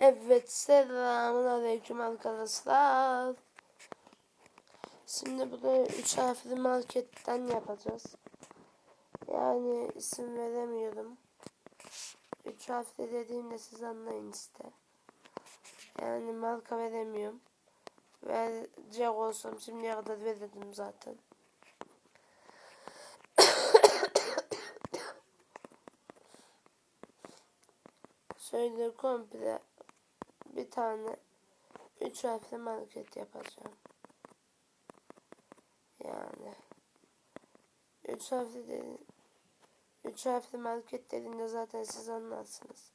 Evet selamun aleyküm arkadaşlar. Şimdi bunu üç harfli marketten yapacağız. Yani isim veremiyorum. Üç harfli dediğimde siz anlayın işte. Yani marka veremiyorum. Verecek olsam şimdiye kadar verirdim zaten. Şöyle komple bir tane üç harfli market yapacağım. Yani üç harfli dedi, üç harfli market dediğinde zaten siz anlarsınız.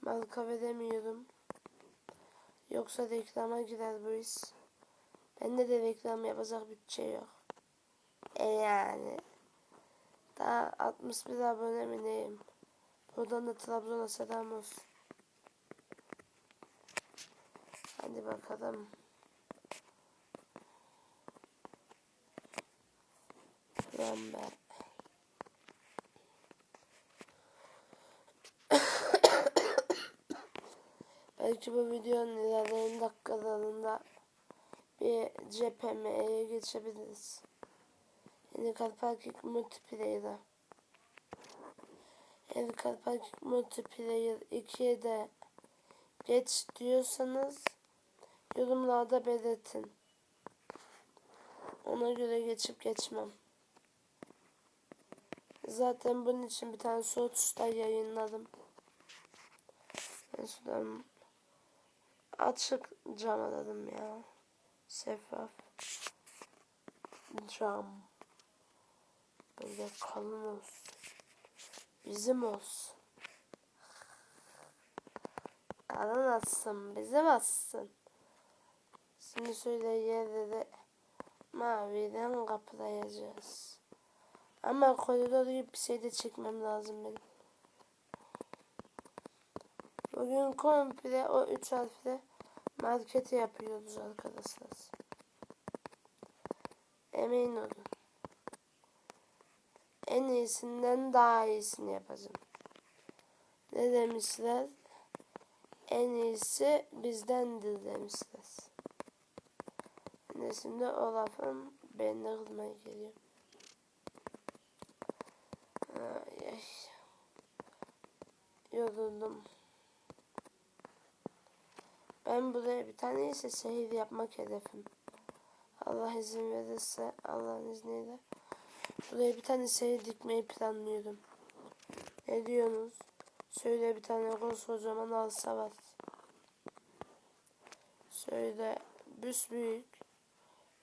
Marka veremiyorum. Yoksa reklama girer bu iş. Bende de reklam yapacak bütçe yok. E yani. Daha 61 abone mi neyim? Buradan da Trabzon'a selam olsun. Hadi bakalım. Lan be. Belki bu videonun ilerleyen dakikalarında bir CPM'ye geçebiliriz. Yeni Karparkik Multiplayer'a. Yeni Karparkik Multiplayer 2'ye de geç diyorsanız yorumlarda belirtin. Ona göre geçip geçmem. Zaten bunun için bir tane soğutuçta yayınladım. Ben şuradan açık cam aradım ya. Şeffaf. Cam. Böyle kalın olsun. Bizim olsun. Kalın atsın. Bizim atsın. Şimdi şöyle yerleri maviden kaplayacağız. Ama koridor gibi bir şey de çekmem lazım benim. Bugün komple o üç harfli marketi yapıyoruz arkadaşlar. Emin olun. En iyisinden daha iyisini yapacağım. Ne demişler? En iyisi bizdendir demişler. Şimdi o lafın beni kılmaya geliyor. Ay. Yoruldum. Ben buraya bir tane ise şehir yapmak hedefim. Allah izin verirse Allah'ın izniyle. Buraya bir tane şehir dikmeyi planlıyorum. Ne diyorsunuz? Şöyle bir tane koskocaman alsa var. Şöyle büyük.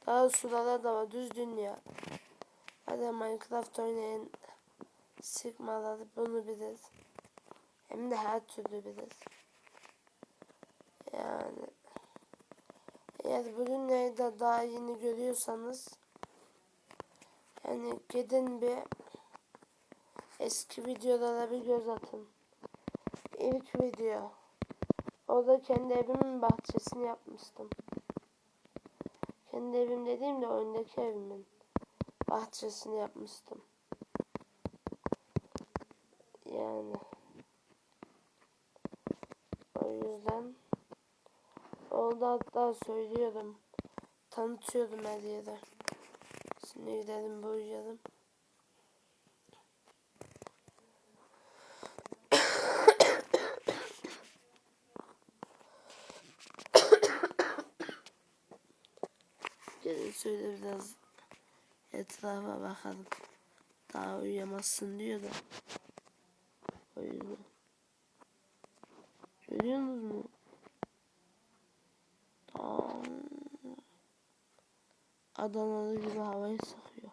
Daha sulara da var düz dünya. Hadi Minecraft oynayın. Sıkmaları bunu bilir. Hem de her türlü bilir. Yani eğer bu dünyayı da daha yeni görüyorsanız yani gidin bir eski videolara bir göz atın. İlk video. Orada kendi evimin bahçesini yapmıştım. Kendi evim dediğimde oyundaki evimin bahçesini yapmıştım. Yani o yüzden orada hatta söylüyorum. Tanıtıyordum her yere. Şimdi gidelim bu şöyle biraz etrafa bakalım. Daha uyuyamazsın diyor da. O yüzden. Görüyorsunuz mu? Tam Adanalı gibi havayı sıkıyor.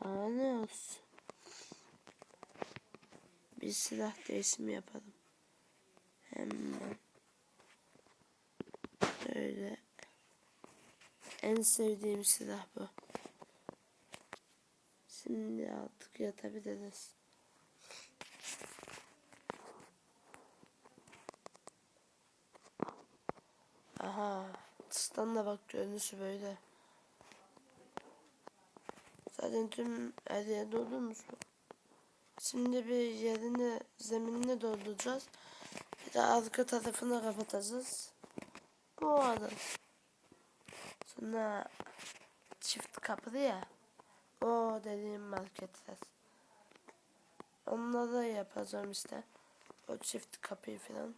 Daha ne olsun? Bir silah değişimi yapalım. Hemen. Böyle. En sevdiğim silah bu. Şimdi artık yatabiliriz. Aha. Dıştan da bak görünüşü böyle. Zaten tüm her yer doldurmuş mu? Şimdi bir yerini, zeminini dolduracağız. Bir de arka tarafını kapatacağız. Bu arada. Sonra çift kapılı ya. O dediğim marketler. Onları yapacağım işte. O çift kapıyı falan.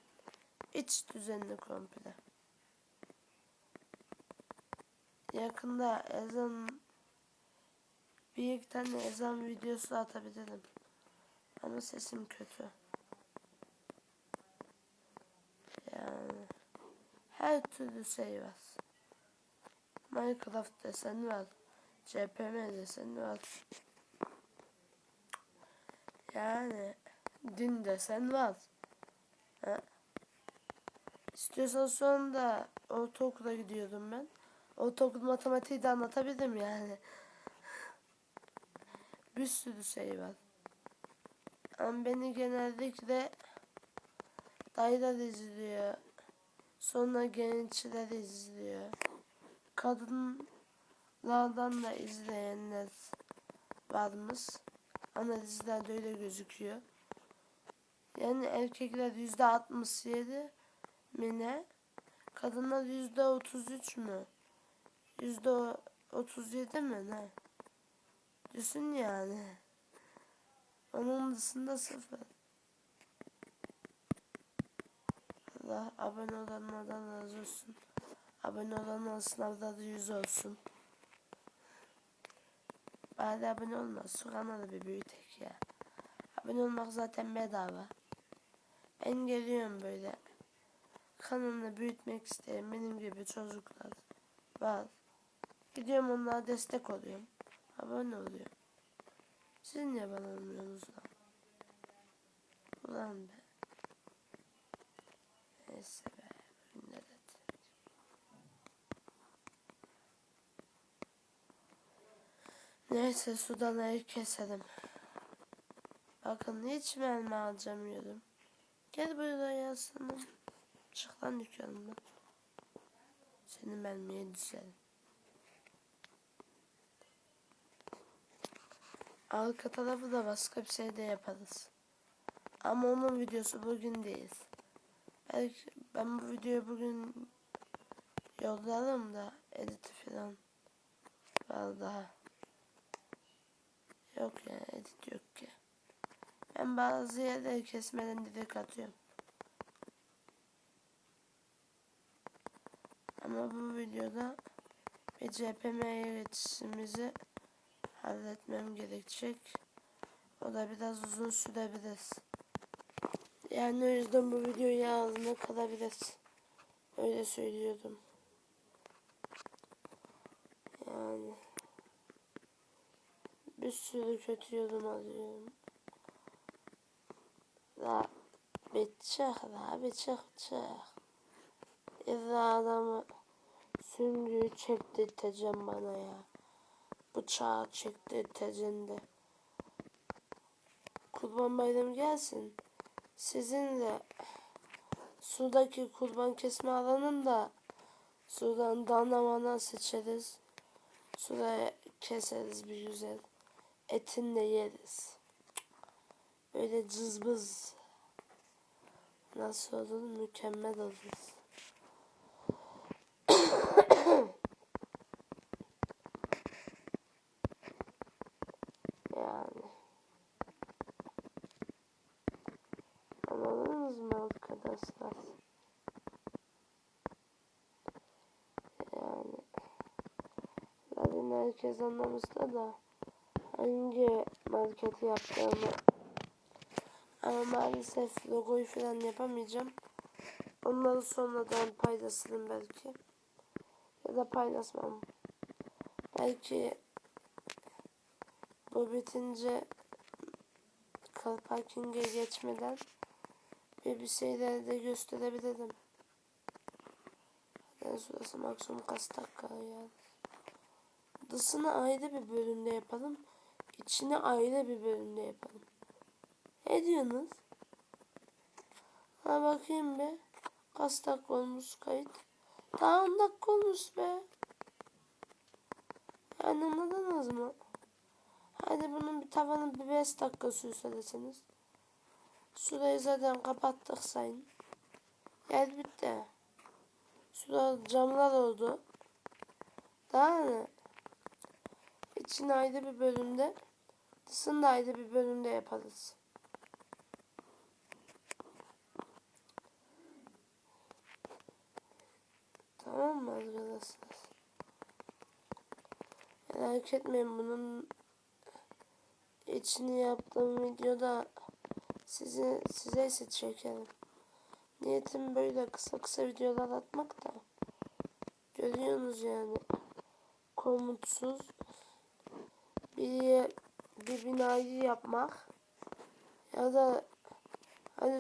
İç düzenli komple. Yakında ezan bir iki tane ezan videosu atabilirim. Ama sesim kötü. Yani her türlü şey var. Minecraft desen var. CPM desen var. Yani din desen var. Ha. İstiyorsan sonra da ortaokula gidiyordum ben. Ortaokul matematiği de anlatabilirim yani. Bir sürü şey var. Ama beni genellikle dayılar izliyor. Sonra gençler izliyor. Kadınlardan da izleyenler varmış. Analizlerde öyle gözüküyor. Yani erkekler yüzde 67 mi ne? Kadınlar yüzde 33 mü? Yüzde 37 mi ne? Düşün yani. Onun dışında sıfır. Allah abone olanlardan razı olsun. Abone olanlar sınavda da yüz olsun. Bari abone olmaz. Şu kanalı bir büyütek ya. Abone olmak zaten bedava. Ben geliyorum böyle. Kanalı büyütmek isterim. Benim gibi çocuklar var. Gidiyorum onlara destek oluyorum. Abone oluyorum. Siz niye bana olmuyorsunuz lan? Ulan be. Neyse be. Ne dedi? Neyse sudanayı keselim. Bakın hiç mermi harcamıyorum. Gel buraya aslanım. Çık lan dükkanımdan. Seni mermiye düşerim. Arka tarafı da başka bir şey de yaparız. Ama onun videosu bugün değil. Belki ben bu videoyu bugün yollarım da editi falan var daha. Yok ya edit yok ki. Ben bazı yerleri kesmeden direkt atıyorum. Ama bu videoda bir CPM iletişimimizi halletmem gerekecek. O da biraz uzun sürebilir. Yani o yüzden bu videoyu yazma kalabilir. Öyle söylüyordum. Yani bir sürü kötü yorum alıyorum. La bir çık la bir çık çık. İlla adamı süngüyü çektirteceğim bana ya. Bıçağı çektirteceğim de. Kurban bayramı gelsin. Sizinle sudaki kurban kesme alanında sudan dana mana seçeriz. Suda keseriz bir güzel. Etini de yeriz. Böyle cızbız. Nasıl olur? Mükemmel olur. yani. Anladınız mı arkadaşlar? Yani. Zaten herkes anlamıştı da hangi marketi yaptığımı ama maalesef logoyu falan yapamayacağım. Onları sonradan paylaşırım belki. Ya da paylaşmam. Belki bu bitince car parking'e geçmeden bir bir şeyler de gösterebilirim. Yani sırası maksimum kaç dakika yani. Dışını ayrı bir bölümde yapalım. İçini ayrı bir bölümde yapalım. Ne diyorsunuz? Ha bakayım be. Kaç dakika olmuş kayıt? Daha 10 dakika olmuş be. Yani anladınız mı? Hadi bunun bir tavanı bir 5 dakika sürse deseniz. Şurayı zaten kapattık sayın. Yer bitti. Şurada camlar oldu. Daha ne? İçin ayrı bir bölümde, dışında ayrı bir bölümde yaparız. Tamam mı arkadaşlar? Merak etmeyin bunun içini yaptığım videoda sizi size ise çekerim. Niyetim böyle kısa kısa videolar atmak da. Görüyorsunuz yani. Komutsuz bir, bir binayı yapmak ya da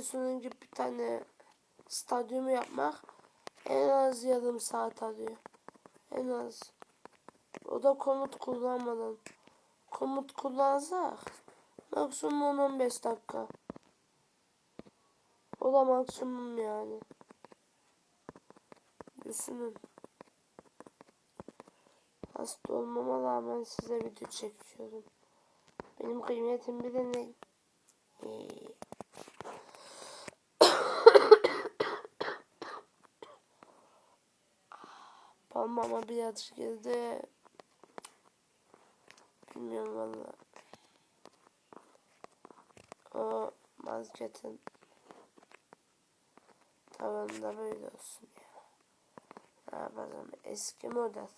şunun gibi bir tane stadyumu yapmak en az yarım saat alıyor. En az. O da komut kullanmadan. Komut kullansak maksimum 10-15 dakika. O da maksimum yani. Düşünün. Hasta olmama rağmen size video çekiyorum. Benim kıymetim bilin. Ee, Parmağıma bir atış girdi. Bilmiyorum valla. O marketin tavanında böyle olsun ya. Ne yapalım eski model.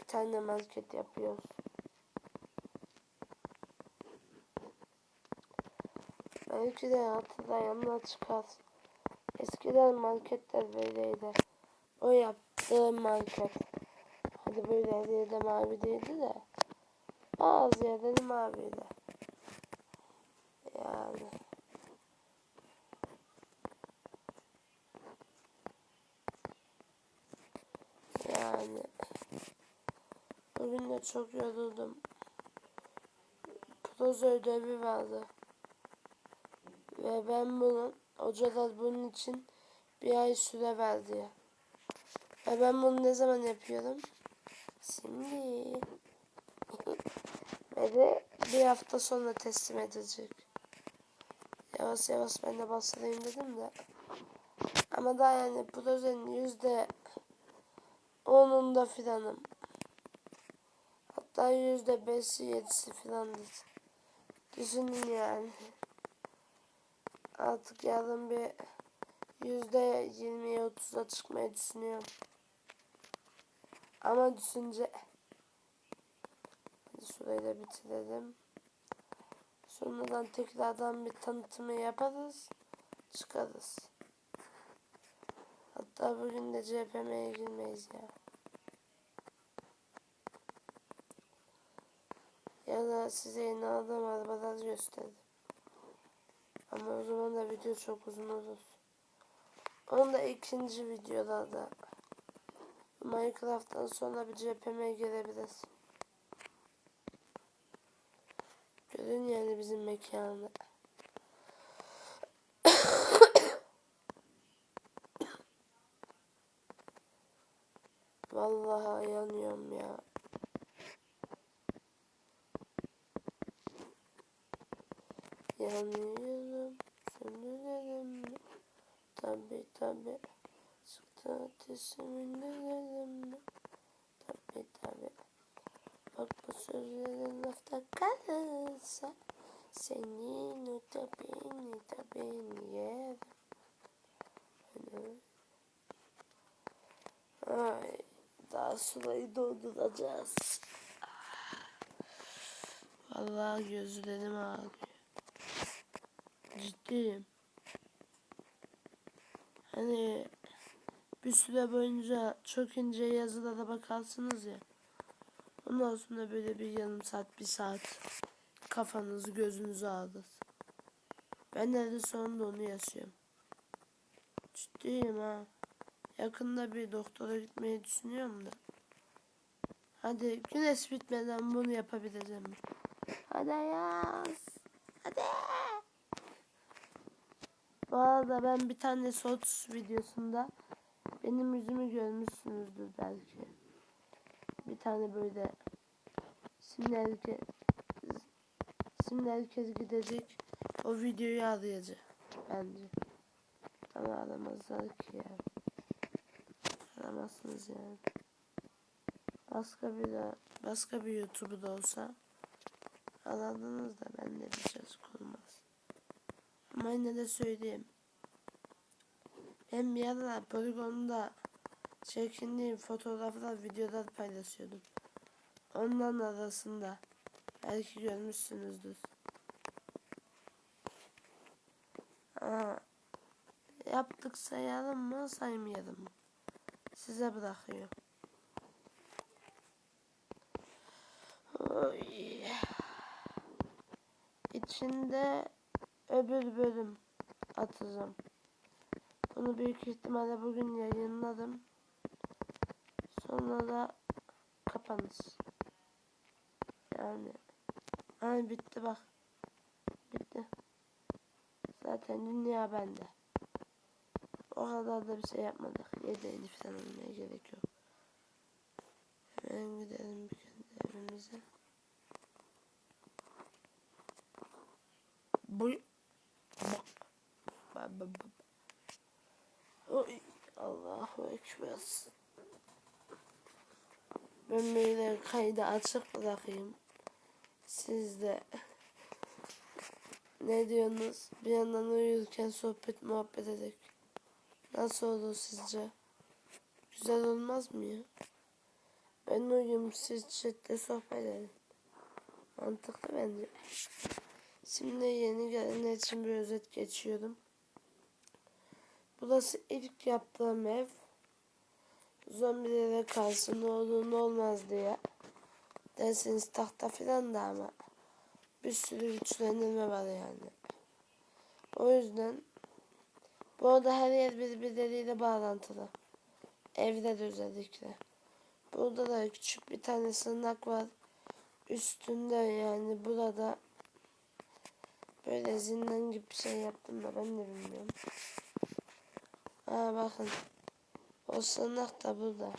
Bir tane market yapıyoruz. Belki de hatırlayanlar çıkar. Eskiden marketler böyleydi. O yaptığı market. Hadi böyle yerde mavi değildi de. Bazı yerleri maviydi. Yani. Yani. Bugün de çok yoruldum. Proje ödevi vardı. Ve ben bunun, hocalar bunun için bir ay süre verdi. Ve ben bunu ne zaman yapıyorum? Şimdi. Ve de bir hafta sonra teslim edecek. Yavaş yavaş ben de başlayayım dedim de. Ama daha yani projenin yüzde onunda filanım. Hatta yüzde beşi yedisi filandır. Düşünün yani. Artık yarın bir yüzde yirmiye otuza çıkmayı düşünüyorum. Ama düşünce Hadi şurayı da bitirelim. Sonradan tekrardan bir tanıtımı yaparız. Çıkarız. Hatta bugün de CPM'ye girmeyiz ya. Ya da size yeni aldığım arabalar gösterdim. Ama o zaman da video çok uzun olur. Onu da ikinci videolarda Minecraft'tan sonra bir CPM'ye gelebiliriz. Görün yani bizim mekanı. Vallahi yanıyorum ya. Yanıyorum, söndürelim. Tabi tabi. Sıktı ateşimin dedim. Tabi tabi. Bak bu sözlerin lafta kalırsa senin o da beni de beni yer. Ay, daha sulayı dolduracağız. Vallahi gözlerim ağrıyor. Ciddiyim. Hani bir süre boyunca çok ince yazılara bakarsınız ya. Ondan sonra böyle bir yarım saat, bir saat kafanızı gözünüzü ağrır. Ben de sonunda onu yaşıyorum. Ciddiyim ha. Yakında bir doktora gitmeyi düşünüyorum da. Hadi güneş bitmeden bunu yapabileceğim. Hadi yaz. Hadi. Bu arada ben bir tane shorts videosunda benim yüzümü görmüşsünüzdür belki. Bir tane böyle şimdi herkes herkes gidecek o videoyu arayacak bence. Ama aramazlar ki ya. Aramazsınız yani. Başka bir başka bir YouTube'da olsa aradınız da ben de bir söz kurmaz. Ama yine de söyleyeyim. Ben bir ara poligonda çekindiğim fotoğraflar, videolar paylaşıyordum. Onların arasında belki görmüşsünüzdür. Aa, yaptık sayalım mı saymayalım mı? Size bırakıyor. Oy. İçinde öbür bölüm atacağım. Bunu büyük ihtimalle bugün yayınladım. Sonra da kapanış. Yani. Ay bitti bak. Bitti. Zaten dünya bende. O kadar da bir şey yapmadık. Yedeğini falan almaya gerek yok. Hemen gidelim bir kendi evimize. Bu bak. Bak bak bak. Oy Allahu Ekber. Ben böyle kaydı açık bırakayım. Siz de ne diyorsunuz? Bir yandan uyurken sohbet muhabbet edek. Nasıl olur sizce? Güzel olmaz mı ya? Ben uyuyayım siz chatte sohbet edin. Mantıklı bence. Şimdi yeni gelenler için bir özet geçiyorum. Burası ilk yaptığım ev. Zombilere karşı ne olur ne olmaz diye. Derseniz tahta filan da ama bir sürü güçlendirme var yani. O yüzden bu arada her yer birbirleriyle bağlantılı. Evde de özellikle. Burada da küçük bir tane sığınak var. Üstünde yani burada böyle zindan gibi bir şey yaptım da ben de bilmiyorum. Aa bakın. O sığınak da burada.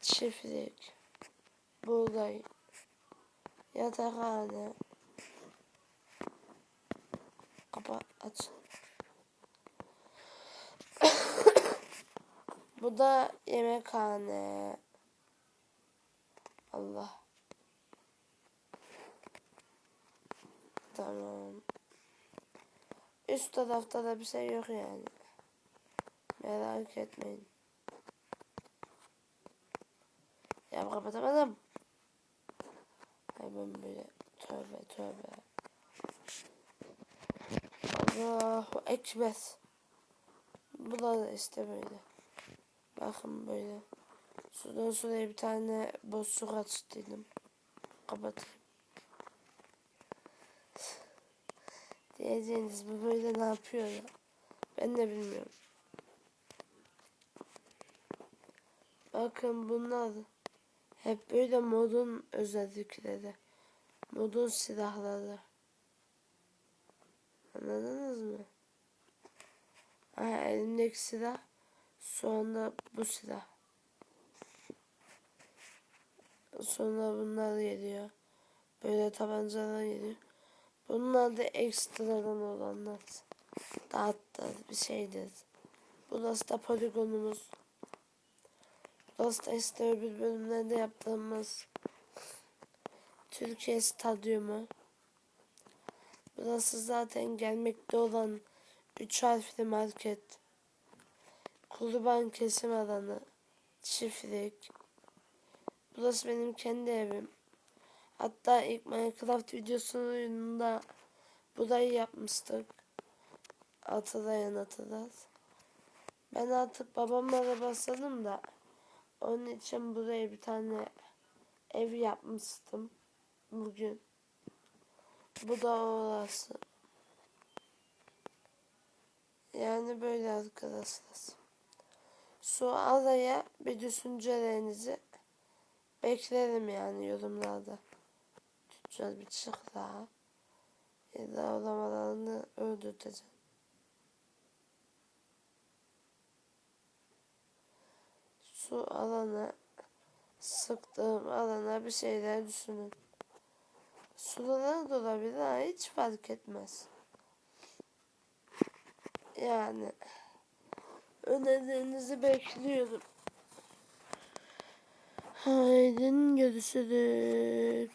Çiftlik. Buğday. Yatakhane. Kapa aç. Bu da yemekhane. Allah. Tamam. Üst tarafta da bir şey yok yani. Merak etmeyin. Ya kapatamadım. Ben böyle tövbe tövbe. Allahu Ekber. Bu da işte böyle. Bakın böyle. Sudan suya bir tane boşluk açtıydım. Kapatayım. Diyeceğiniz bu böyle ne yapıyor ya? Ben de bilmiyorum. Bakın bunlar hep böyle modun özellikleri. Modun silahları. Anladınız mı? Aha, elimdeki silah sonra bu silah. Sonra bunlar geliyor. Böyle tabancalar geliyor. Bunlar da ekstradan olanlar. Dağıttı bir şeydir. Burası da poligonumuz. Da işte öbür bölümlerde yaptığımız Türkiye Stadyumu. Burası zaten gelmekte olan üç harfli market. Kurban kesim alanı. Çiftlik. Burası benim kendi evim. Hatta ilk Minecraft videosunda burayı yapmıştık. Hatırlayan hatırlar. Ben artık babamla başladım da onun için buraya bir tane ev yapmıştım bugün. Bu da orası. Yani böyle arkadaşlar. Şu araya bir düşüncelerinizi beklerim yani yorumlarda. Tüccar bir çık. Ya da olamalarını öldürteceğim. Su alana sıktığım alana bir şeyler düşünün. Sulara da olabilir ha hiç fark etmez. Yani önerilerinizi bekliyorum. Haydi görüşürüz.